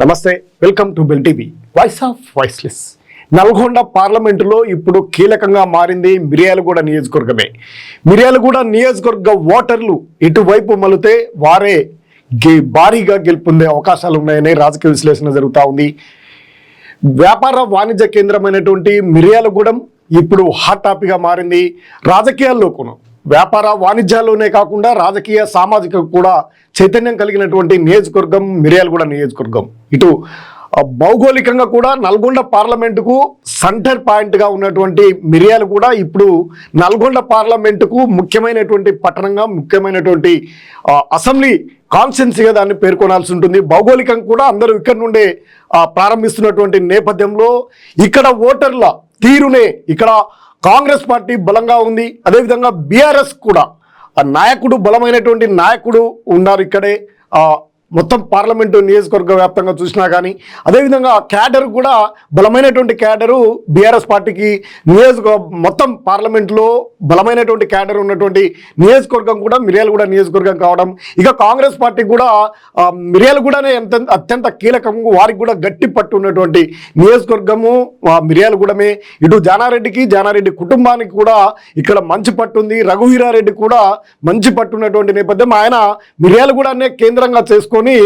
నమస్తే welcome to Bell TV. Voice of voiceless Nalgonda పార్లమెంటులో ఇప్పుడు కీలకంగా మారింది మిర్యాలగూడ నియోజకవర్గమే. మిర్యాలగూడ నియోజకవర్గ ఓటర్లు ఇటువైపు మలితే వారే గే భారీగా గెలుపొందే అవకాశాలు ఉన్నాయని రాజకీయ విశ్లేషణ జరుగుతూ ఉంది. వ్యాపార వాణిజ్య కేంద్రమైనటువంటి మిర్యాలగూడెం ఇప్పుడు హాట్ టాపిక్గా మారింది. రాజకీయాల్లో కూడా వ్యాపార వాణిజ్యాల్లోనే కాకుండా రాజకీయ సామాజిక కూడా చైతన్యం కలిగినటువంటి నియోజకవర్గం మిర్యాలగూడ నియోజకవర్గం. ఇటు భౌగోళికంగా కూడా నల్గొండ పార్లమెంటుకు సెంటర్ పాయింట్గా ఉన్నటువంటి మిర్యాలు కూడా ఇప్పుడు నల్గొండ పార్లమెంటుకు ముఖ్యమైనటువంటి పట్టణంగా ముఖ్యమైనటువంటి అసెంబ్లీ కాన్స్టెన్సీగా దాన్ని పేర్కొనాల్సి ఉంటుంది. భౌగోళికంగా కూడా అందరూ ఇక్కడ నుండే ప్రారంభిస్తున్నటువంటి నేపథ్యంలో ఇక్కడ ఓటర్ల తీరునే ఇక్కడ కాంగ్రెస్ పార్టీ బలంగా ఉంది. అదేవిధంగా బీఆర్ఎస్ కూడా. ఆ నాయకుడు బలమైనటువంటి నాయకుడు ఉన్నారు ఇక్కడే. మొత్తం పార్లమెంటు నియోజకవర్గ వ్యాప్తంగా చూసినా కానీ అదేవిధంగా క్యాడర్ కూడా బలమైనటువంటి క్యాడరు బీఆర్ఎస్ పార్టీకి నియోజక మొత్తం పార్లమెంట్లో బలమైనటువంటి క్యాడర్ ఉన్నటువంటి నియోజకవర్గం కూడా మిర్యాలగూడ నియోజకవర్గం కావడం ఇక కాంగ్రెస్ పార్టీ కూడా ఆ, మిర్యాలగూడనే ఎంత అత్యంత కీలకము వారికి కూడా గట్టి పట్టు ఉన్నటువంటి నియోజకవర్గము మిర్యాలగూడమే. ఇటు జానారెడ్డికి జానారెడ్డి కుటుంబానికి కూడా ఇక్కడ మంచి పట్టు ఉంది. రఘువీరారెడ్డి కూడా మంచి పట్టు ఉన్నటువంటి నేపథ్యం. ఆయన మిర్యాలగూడనే కేంద్రంగా చేసుకొని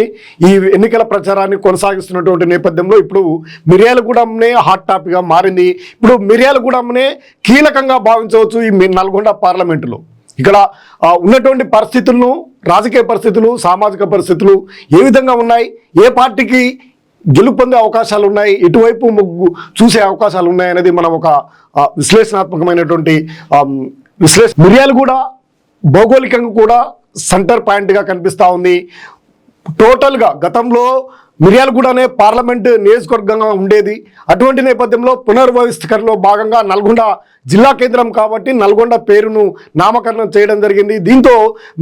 ఈ ఎన్నికల ప్రచారాన్ని కొనసాగిస్తున్నటువంటి నేపథ్యంలో ఇప్పుడు మిర్యాలగూడెంనే హాట్ టాపిక్గా మారింది. ఇప్పుడు మిర్యాలగూడెంనే కీలకంగా భావించవచ్చు ఈ నల్గొండ పార్లమెంటులో. ఇక్కడ ఉన్నటువంటి పరిస్థితులను రాజకీయ పరిస్థితులు సామాజిక పరిస్థితులు ఏ విధంగా ఉన్నాయి? ఏ పార్టీకి గెలుపొందే అవకాశాలు ఉన్నాయి? ఇటువైపు ముగ్గు చూసే అవకాశాలు ఉన్నాయి అనేది మనం ఒక విశ్లేషణాత్మకమైనటువంటి విశ్లేష మిర్యాలు కూడా భౌగోళికంగా కూడా సెంటర్ పాయింట్గా కనిపిస్తూ ఉంది. టోటల్గా గతంలో మిర్యాలగూడనే పార్లమెంట్ నియోజకవర్గంగా ఉండేది. అటువంటి నేపథ్యంలో పునర్వ్యవస్థీకరణలో భాగంగా నల్గొండ జిల్లా కేంద్రం కాబట్టి నల్గొండ పేరును నామకరణం చేయడం జరిగింది. దీంతో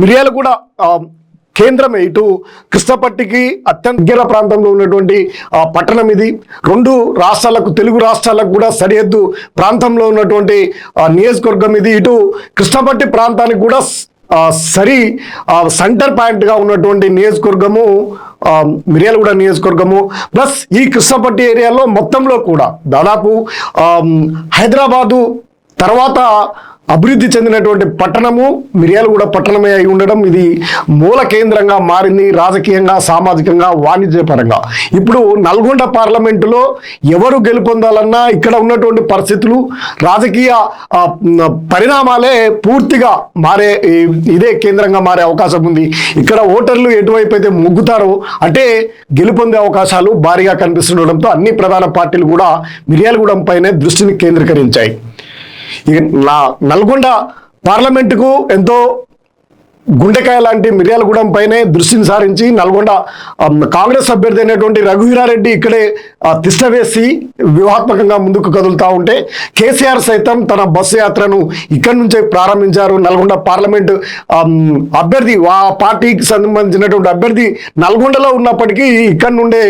మిర్యాలగూడ ఆ, కేంద్రమే ఇటు కృష్ణపట్టికి అత్యంత దగ్గర ప్రాంతంలో ఉన్నటువంటి పట్టణం ఇది. రెండు రాష్ట్రాలకు తెలుగు రాష్ట్రాలకు కూడా సరిహద్దు ప్రాంతంలో ఉన్నటువంటి నియోజకవర్గం ఇది. ఇటు కృష్ణపట్టి ప్రాంతానికి కూడా సరి సెంటర్ పాయింట్గా ఉన్నటువంటి నియోజకవర్గము మిర్యాలగూడ నియోజకవర్గము ప్లస్ ఈ కృష్ణపట్టి ఏరియాలో మొత్తంలో కూడా దాదాపు హైదరాబాదు తర్వాత అభివృద్ధి చెందినటువంటి పట్టణము మిర్యాలగూడ పట్టణమే అయి ఉండడం ఇది మూల కేంద్రంగా మారింది రాజకీయంగా సామాజికంగా వాణిజ్యపరంగా. ఇప్పుడు నల్గొండ పార్లమెంటులో ఎవరు గెలుపొందాలన్నా ఇక్కడ ఉన్నటువంటి పరిస్థితులు రాజకీయ పరిణామాలే పూర్తిగా మారే ఇదే కేంద్రంగా మారే అవకాశం ఉంది. ఇక్కడ ఓటర్లు ఎటువైపు అయితే మొగ్గుతారో అంటే గెలుపొందే అవకాశాలు భారీగా కనిపిస్తుండడంతో అన్ని ప్రధాన పార్టీలు కూడా మిర్యాలగూడెం పైనే దృష్టిని కేంద్రీకరించాయి. నల్గొండ పార్లమెంటుకు ఎంతో గుండెకాయ లాంటి మిర్యాలగూడెం పైనే దృష్టిని సారించి నల్గొండ కాంగ్రెస్ అభ్యర్థి అయినటువంటి రఘువీరారెడ్డి ఇక్కడే తిష్టవేసి వ్యూహాత్మకంగా ముందుకు కదులుతూ ఉంటే కేసీఆర్ సైతం తన బస్సు యాత్రను ఇక్కడి నుంచే ప్రారంభించారు. నల్గొండ పార్లమెంట్ అభ్యర్థి ఆ పార్టీకి సంబంధించినటువంటి అభ్యర్థి నల్గొండలో ఉన్నప్పటికీ ఇక్కడి నుండే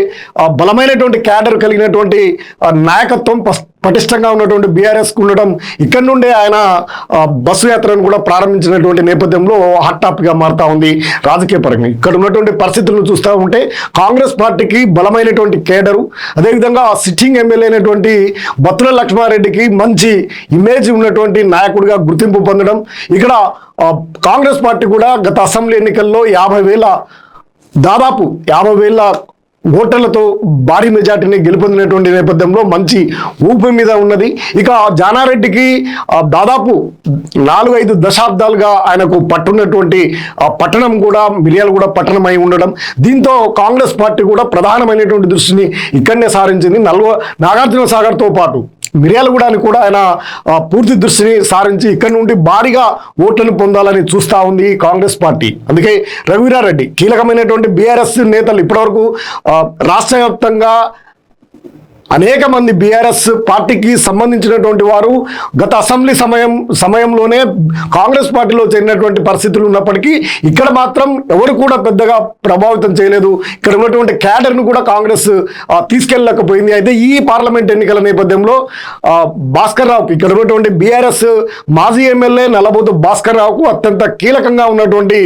బలమైనటువంటి క్యాడర్ కలిగినటువంటి నాయకత్వం పటిష్టంగా ఉన్నటువంటి బీఆర్ఎస్ ఉండడం ఇక్కడ నుండే ఆయన బస్సు యాత్రను కూడా ప్రారంభించినటువంటి నేపథ్యంలో హాట్ టాపిక్గా మారుతా ఉంది రాజకీయ పరంగా. ఇక్కడ ఉన్నటువంటి పరిస్థితులను చూస్తూ ఉంటే కాంగ్రెస్ పార్టీకి బలమైనటువంటి కేడరు అదేవిధంగా సిట్టింగ్ ఎమ్మెల్యే అయినటువంటి బత్తుల లక్ష్మారెడ్డికి మంచి ఇమేజ్ ఉన్నటువంటి నాయకుడిగా గుర్తింపు పొందడం ఇక్కడ కాంగ్రెస్ పార్టీ కూడా గత అసెంబ్లీ ఎన్నికల్లో యాభై వేల దాదాపు యాభై వేల ఓటర్లతో భారీ మెజార్టీని గెలుపొందినటువంటి నేపథ్యంలో మంచి ఊపి మీద ఉన్నది. ఇక జానారెడ్డికి దాదాపు నాలుగు ఐదు దశాబ్దాలుగా ఆయనకు పట్టున్నటువంటి పట్టణం కూడా మిర్యాలు కూడా పట్టణం అయి ఉండడం. దీంతో కాంగ్రెస్ పార్టీ కూడా ప్రధానమైనటువంటి దృష్టిని ఇక్కడనే సారించింది. నల్వ నాగార్జున సాగర్తో పాటు. మిర్యాలగూడని కూడా ఆయన పూర్తి దృష్టిని సారించి ఇక్కడ నుండి భారీగా ఓట్లను పొందాలని చూస్తూ ఉంది కాంగ్రెస్ పార్టీ. అందుకే రఘువీరారెడ్డి కీలకమైనటువంటి బీఆర్ఎస్ నేతలు ఇప్పటివరకు రాష్ట్ర వ్యాప్తంగా అనేక మంది బీఆర్ఎస్ పార్టీకి సంబంధించినటువంటి వారు గత అసెంబ్లీ సమయం సమయంలోనే కాంగ్రెస్ పార్టీలో చేరినటువంటి పరిస్థితులు ఉన్నప్పటికీ ఇక్కడ మాత్రం ఎవరు కూడా పెద్దగా ప్రభావితం చేయలేదు. ఇక్కడ ఉన్నటువంటి క్యాడర్ను కూడా కాంగ్రెస్ తీసుకెళ్ళకపోయింది తీసుకెళ్ళలేకపోయింది. అయితే ఈ పార్లమెంట్ ఎన్నికల నేపథ్యంలో ఆ, భాస్కర్ రావుకి ఇక్కడ ఉన్నటువంటి బీఆర్ఎస్ మాజీ ఎమ్మెల్యే నల్లబోతు భాస్కర్ రావుకు అత్యంత కీలకంగా ఉన్నటువంటి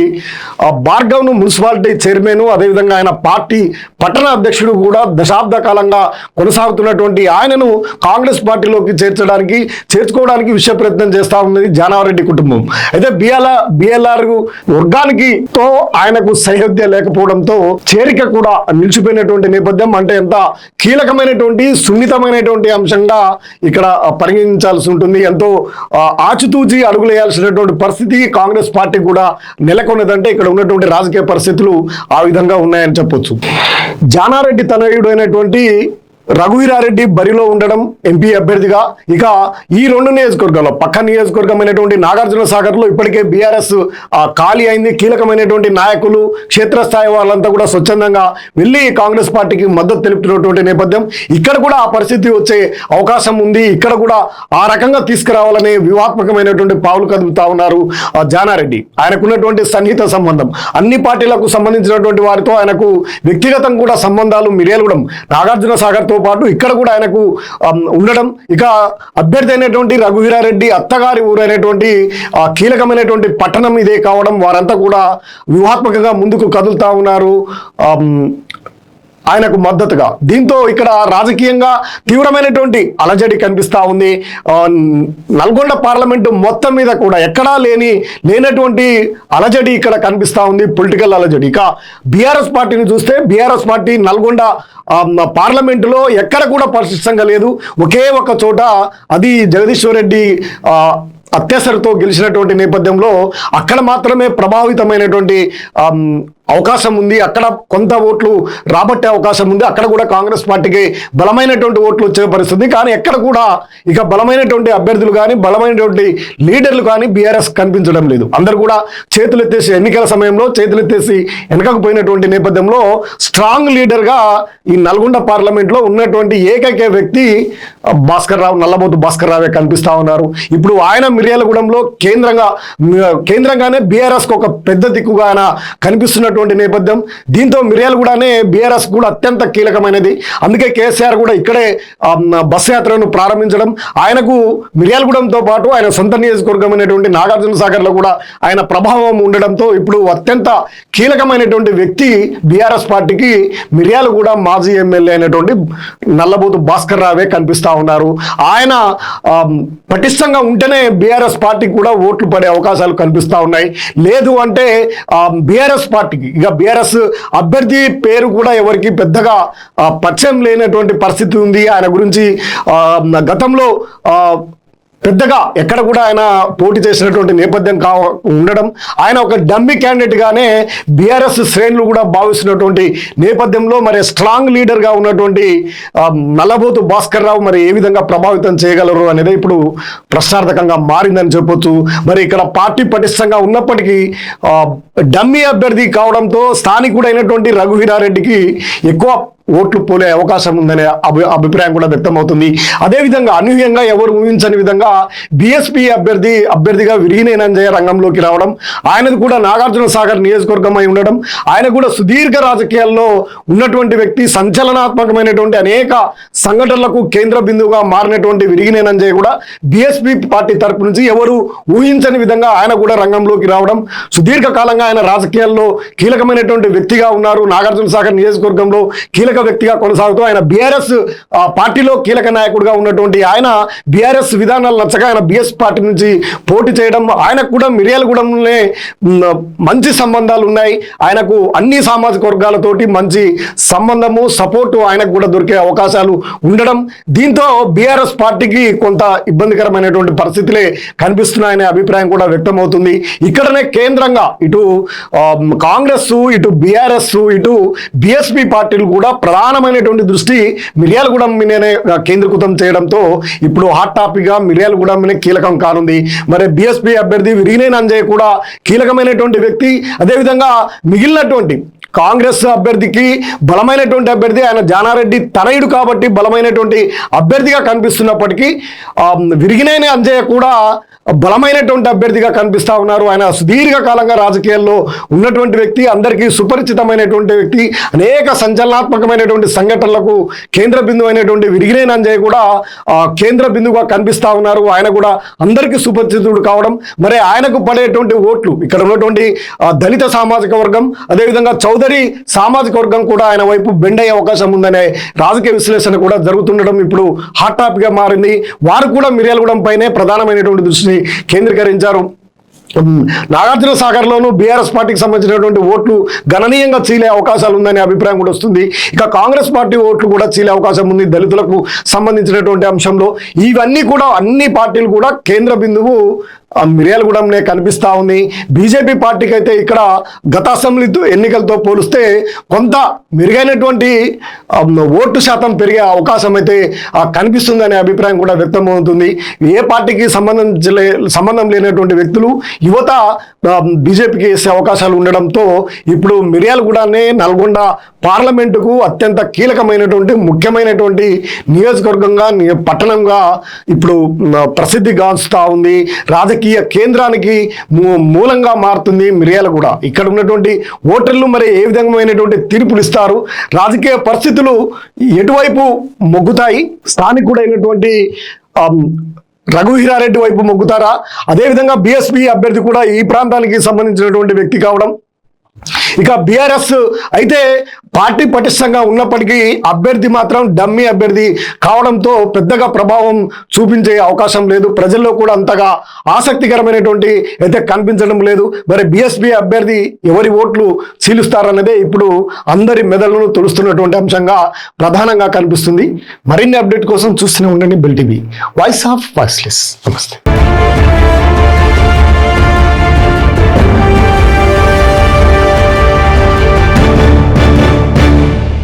భార్గవ్ను మున్సిపాలిటీ చైర్మన్ అదేవిధంగా ఆయన పార్టీ పట్టణ అధ్యక్షుడు కూడా దశాబ్ద కాలంగా కొనసాగుతున్నటువంటి ఆయనను కాంగ్రెస్ పార్టీలోకి చేర్చడానికి చేర్చుకోవడానికి విషయ ప్రయత్నం చేస్తా ఉన్నది జానారెడ్డి కుటుంబం. అయితే బిఎల్ఆర్ బిఎల్ఆర్ వర్గానికి తో ఆయనకు సైహద్య లేకపోవడంతో చేరిక కూడా నిలిచిపోయినటువంటి నేపథ్యం అంటే ఎంత కీలకమైనటువంటి సున్నితమైనటువంటి అంశంగా ఇక్కడ పరిగణించాల్సి ఉంటుంది. ఎంతో ఆ, ఆచితూచి అడుగులేయాల్సినటువంటి పరిస్థితి కాంగ్రెస్ పార్టీ కూడా నెలకొన్నదంటే ఇక్కడ ఉన్నటువంటి రాజకీయ పరిస్థితులు ఆ విధంగా ఉన్నాయని చెప్పొచ్చు. జానారెడ్డి తనయుడు అయినటువంటి రఘువీరారెడ్డి బరిలో ఉండడం ఎంపీ అభ్యర్థిగా ఇక ఈ రెండు నియోజకవర్గాల్లో పక్క నియోజకవర్గమైనటువంటి నాగార్జున సాగర్లో ఇప్పటికే బీఆర్ఎస్ ఖాళీ అయింది. కీలకమైనటువంటి నాయకులు క్షేత్రస్థాయి వాళ్ళంతా కూడా స్వచ్ఛందంగా వెళ్ళి కాంగ్రెస్ పార్టీకి మద్దతు తెలుపుతున్నటువంటి నేపథ్యం. ఇక్కడ కూడా ఆ పరిస్థితి వచ్చే అవకాశం ఉంది. ఇక్కడ కూడా ఆ రకంగా తీసుకురావాలనే వ్యూహాత్మకమైనటువంటి పావులు కదుపుతా ఉన్నారు ఆ, జానారెడ్డి. ఆయనకున్నటువంటి సన్నిహిత సంబంధం అన్ని పార్టీలకు సంబంధించినటువంటి వారితో ఆయనకు వ్యక్తిగతం కూడా సంబంధాలు మిరియలగడం నాగార్జున తో పాటు ఇక్కడ కూడా ఆయనకు ఉండడం. ఇక అభ్యర్థి అయినటువంటి రఘువీరారెడ్డి అత్తగారి ఊరైనటువంటి ఆ, కీలకమైనటువంటి పట్టణం ఇదే కావడం వారంతా కూడా వ్యూహాత్మకంగా ముందుకు కదులుతా ఉన్నారు. ఆయనకు మద్దతుగా. దీంతో ఇక్కడ రాజకీయంగా తీవ్రమైనటువంటి అలజడి కనిపిస్తూ ఉంది. నల్గొండ పార్లమెంటు మొత్తం మీద కూడా ఎక్కడా లేని లేనటువంటి అలజడి ఇక్కడ కనిపిస్తూ ఉంది పొలిటికల్ అలజడి. ఇక బీఆర్ఎస్ పార్టీని చూస్తే బీఆర్ఎస్ పార్టీ నల్గొండ పార్లమెంటులో ఎక్కడ కూడా పరిశిష్టంగా లేదు. ఒకే ఒక చోట అది జగదీశ్వర్ రెడ్డి ఆ, అత్యవసరతో గెలిచినటువంటి నేపథ్యంలో అక్కడ మాత్రమే ప్రభావితమైనటువంటి అవకాశం ఉంది. అక్కడ కొంత ఓట్లు రాబట్టే అవకాశం ఉంది. అక్కడ కూడా కాంగ్రెస్ పార్టీకి బలమైనటువంటి ఓట్లు వచ్చే పరిస్థితి. కానీ ఎక్కడ కూడా ఇక బలమైనటువంటి అభ్యర్థులు కానీ బలమైనటువంటి లీడర్లు కానీ బీఆర్ఎస్ కనిపించడం లేదు. అందరు కూడా చేతులెత్తేసి ఎన్నికల సమయంలో చేతులెత్తేసి వెనకకు పోయినటువంటి నేపథ్యంలో స్ట్రాంగ్ లీడర్గా ఈ నల్గొండ పార్లమెంట్లో ఉన్నటువంటి ఏకైక వ్యక్తి భాస్కర్ రావు నల్లబోతు భాస్కర్ రావే కనిపిస్తా ఉన్నారు. ఇప్పుడు ఆయన మిర్యాలగూడెంలో కేంద్రంగా కేంద్రంగానే బీఆర్ఎస్కి ఒక పెద్ద దిక్కుగా ఆయన కనిపిస్తున్నటువంటి నేపథ్యం. దీంతో మిర్యాలగూడనే బీఆర్ఎస్ కూడా అత్యంత కీలకమైనది. అందుకే కేసీఆర్ కూడా ఇక్కడే బస్ యాత్రను ప్రారంభించడం. ఆయనకు మిర్యాలగూడెంతో పాటు ఆయన సొంత నియోజకవర్గమైనటువంటి నాగార్జున సాగర్లో కూడా ఆయన ప్రభావం ఉండడంతో ఇప్పుడు అత్యంత కీలకమైనటువంటి వ్యక్తి బీఆర్ఎస్ పార్టీకి మిర్యాలగూడ మాజీ ఎమ్మెల్యే అయినటువంటి నల్లబోతు భాస్కర్ రావే కనిపిస్తా ఉన్నారు. ఆయన పటిష్టంగా ఉంటేనే బీఆర్ఎస్ పార్టీకి కూడా ఓట్లు పడే అవకాశాలు కనిపిస్తా ఉన్నాయి. లేదు అంటే బీఆర్ఎస్ పార్టీకి ఇక బీఆర్ఎస్ అభ్యర్థి పేరు కూడా ఎవరికి పెద్దగా పరిచయం లేనటువంటి పరిస్థితి ఉంది. ఆయన గురించి గతంలో పెద్దగా ఎక్కడ కూడా ఆయన పోటీ చేసినటువంటి నేపథ్యం కా ఉండడం ఆయన ఒక డమ్మి క్యాండిడేట్గానే బీఆర్ఎస్ శ్రేణులు కూడా భావిస్తున్నటువంటి నేపథ్యంలో మరి స్ట్రాంగ్ లీడర్గా ఉన్నటువంటి నల్లబోతు భాస్కర్ రావు మరి ఏ విధంగా ప్రభావితం చేయగలరు అనేది ఇప్పుడు ప్రశ్నార్థకంగా మారిందని చెప్పొచ్చు. మరి ఇక్కడ పార్టీ పటిష్టంగా ఉన్నప్పటికీ డమ్మి డమ్మీ అభ్యర్థి కావడంతో స్థానికుడైనటువంటి రఘువీరారెడ్డికి ఎక్కువ ఓట్లు పోలే అవకాశం ఉందనే అభి అభిప్రాయం కూడా వ్యక్తమవుతుంది. అదేవిధంగా అనూహ్యంగా ఎవరు ఊహించని విధంగా బీఎస్పీ అభ్యర్థి అభ్యర్థిగా విరిగినేనంజయ్య రంగంలోకి రావడం ఆయనది కూడా నాగార్జున సాగర్ నియోజకవర్గం అయి ఉండడం ఆయన కూడా సుదీర్ఘ రాజకీయాల్లో ఉన్నటువంటి వ్యక్తి సంచలనాత్మకమైనటువంటి అనేక సంఘటనలకు కేంద్ర బిందువుగా మారినటువంటి విరిగినేనంజయ్య కూడా బీఎస్పీ పార్టీ తరపు నుంచి ఎవరు ఊహించని విధంగా ఆయన కూడా రంగంలోకి రావడం సుదీర్ఘ కాలంగా ఆయన రాజకీయాల్లో కీలకమైనటువంటి వ్యక్తిగా ఉన్నారు. నాగార్జున సాగర్ నియోజకవర్గంలో కీలక వ్యక్తిగా కొనసాగుతూ ఆయన బీఆర్ఎస్ పార్టీలో కీలక నాయకుడిగా ఉన్నటువంటి ఆయన బీఆర్ఎస్ విధానాలు నచ్చగా ఆయన బిఎస్ పార్టీ నుంచి పోటీ చేయడం ఆయనకు కూడా మిర్యాలగూడెంలోనే మంచి సంబంధాలు ఉన్నాయి. ఆయనకు అన్ని సామాజిక వర్గాలతోటి మంచి సంబంధము సపోర్టు ఆయనకు కూడా దొరికే అవకాశాలు ఉండడం. దీంతో బీఆర్ఎస్ పార్టీకి కొంత ఇబ్బందికరమైనటువంటి పరిస్థితులే కనిపిస్తున్నాయనే అభిప్రాయం కూడా వ్యక్తమవుతుంది. ఇక్కడనే కేంద్రంగా ఇటు కాంగ్రెస్ ఇటు బీఆర్ఎస్ ఇటు బిఎస్పి పార్టీలు కూడా ప్రధానమైనటువంటి దృష్టి మిర్యాలగూడెం మీదనే కేంద్రీకృతం చేయడంతో ఇప్పుడు హాట్ టాపిక్గా మిర్యాలగూడెం మీద కీలకం కానుంది. మరి బీఎస్పీ అభ్యర్థి విరిగినేని అంజయ్ కూడా కీలకమైనటువంటి వ్యక్తి. అదేవిధంగా మిగిలినటువంటి కాంగ్రెస్ అభ్యర్థికి బలమైనటువంటి అభ్యర్థి ఆయన జానారెడ్డి తనయుడు కాబట్టి బలమైనటువంటి అభ్యర్థిగా కనిపిస్తున్నప్పటికీ ఆ, విరిగినేని అంజయ్య కూడా బలమైనటువంటి అభ్యర్థిగా కనిపిస్తా ఉన్నారు. ఆయన సుదీర్ఘ కాలంగా రాజకీయాల్లో ఉన్నటువంటి వ్యక్తి అందరికీ సుపరిచితమైనటువంటి వ్యక్తి అనేక సంచలనాత్మకమైనటువంటి సంఘటనలకు కేంద్ర బిందువు అయినటువంటి విరిగినేని అంజయ్య కూడా కేంద్ర బిందువుగా కనిపిస్తా ఉన్నారు. ఆయన కూడా అందరికీ సుపరిచితుడు కావడం మరి ఆయనకు పడేటువంటి ఓట్లు ఇక్కడ ఉన్నటువంటి దళిత సామాజిక వర్గం అదేవిధంగా చౌదరి సామాజిక వర్గం కూడా ఆయన వైపు బెండ్ అయ్యే అవకాశం ఉందనే రాజకీయ విశ్లేషణ కూడా జరుగుతుండడం ఇప్పుడు హాట్ టాపిక్గా మారింది. వారు కూడా మిర్యాలగూడెం పైనే ప్రధానమైనటువంటి దృష్టిని కేంద్రీకరించారు. నాగార్జునసాగర్లోనూ నాగార్జున సాగర్లోనూ బీఆర్ఎస్ పార్టీకి సంబంధించినటువంటి ఓట్లు గణనీయంగా చీలే అవకాశాలు ఉందనే అభిప్రాయం కూడా వస్తుంది. ఇక కాంగ్రెస్ పార్టీ ఓట్లు కూడా చీలే అవకాశం ఉంది దళితులకు సంబంధించినటువంటి అంశంలో. ఇవన్నీ కూడా అన్ని పార్టీలు కూడా కేంద్ర బిందువు మిర్యాలగూడెంనే కనిపిస్తూ ఉంది. బీజేపీ పార్టీకి అయితే ఇక్కడ గత అసెంబ్లీ ఎన్నికలతో పోలిస్తే కొంత మెరుగైనటువంటి ఓటు శాతం పెరిగే అవకాశం అయితే కనిపిస్తుందనే అభిప్రాయం కూడా వ్యక్తమవుతుంది ఏ పార్టీకి సంబంధించలే సంబంధం లేనటువంటి వ్యక్తులు యువత బీజేపీకి వేసే అవకాశాలు ఉండడంతో ఇప్పుడు మిర్యాలగూడనే నల్గొండ పార్లమెంటుకు అత్యంత కీలకమైనటువంటి ముఖ్యమైనటువంటి నియోజకవర్గంగా పట్టణంగా ఇప్పుడు ప్రసిద్ధి గాంచుతూ ఉంది. రాజకీయ కేంద్రానికి మూ- మూలంగా మారుతుంది మిర్యాలగూడ ఇక్కడ ఉన్నటువంటి ఓటర్లు మరి ఏ విధమైనటువంటి తీర్పులు ఇస్తారు? రాజకీయ పరిస్థితులు ఎటువైపు మొగ్గుతాయి? స్థానికుడైనటువంటి ఆమ్, రఘువీరారెడ్డి వైపు మొగ్గుతారా? అదేవిధంగా బీఎస్పీ అభ్యర్థి కూడా ఈ ప్రాంతానికి సంబంధించినటువంటి వ్యక్తి కావడం. ఇక బీఆర్ఎస్ అయితే పార్టీ పటిష్టంగా ఉన్నప్పటికీ అభ్యర్థి మాత్రం డమ్మీ అభ్యర్థి కావడంతో పెద్దగా ప్రభావం చూపించే అవకాశం లేదు. ప్రజల్లో కూడా అంతగా ఆసక్తికరమైనటువంటి అయితే కనిపించడం లేదు. మరి బీఎస్పీ అభ్యర్థి ఎవరి ఓట్లు చీలుస్తారన్నదే ఇప్పుడు అందరి మెదళ్ళను తొలుస్తున్నటువంటి అంశంగా ప్రధానంగా కనిపిస్తుంది. మరిన్ని అప్డేట్ కోసం చూస్తూనే ఉండండి Bell TV. Voice of voiceless. నమస్తే.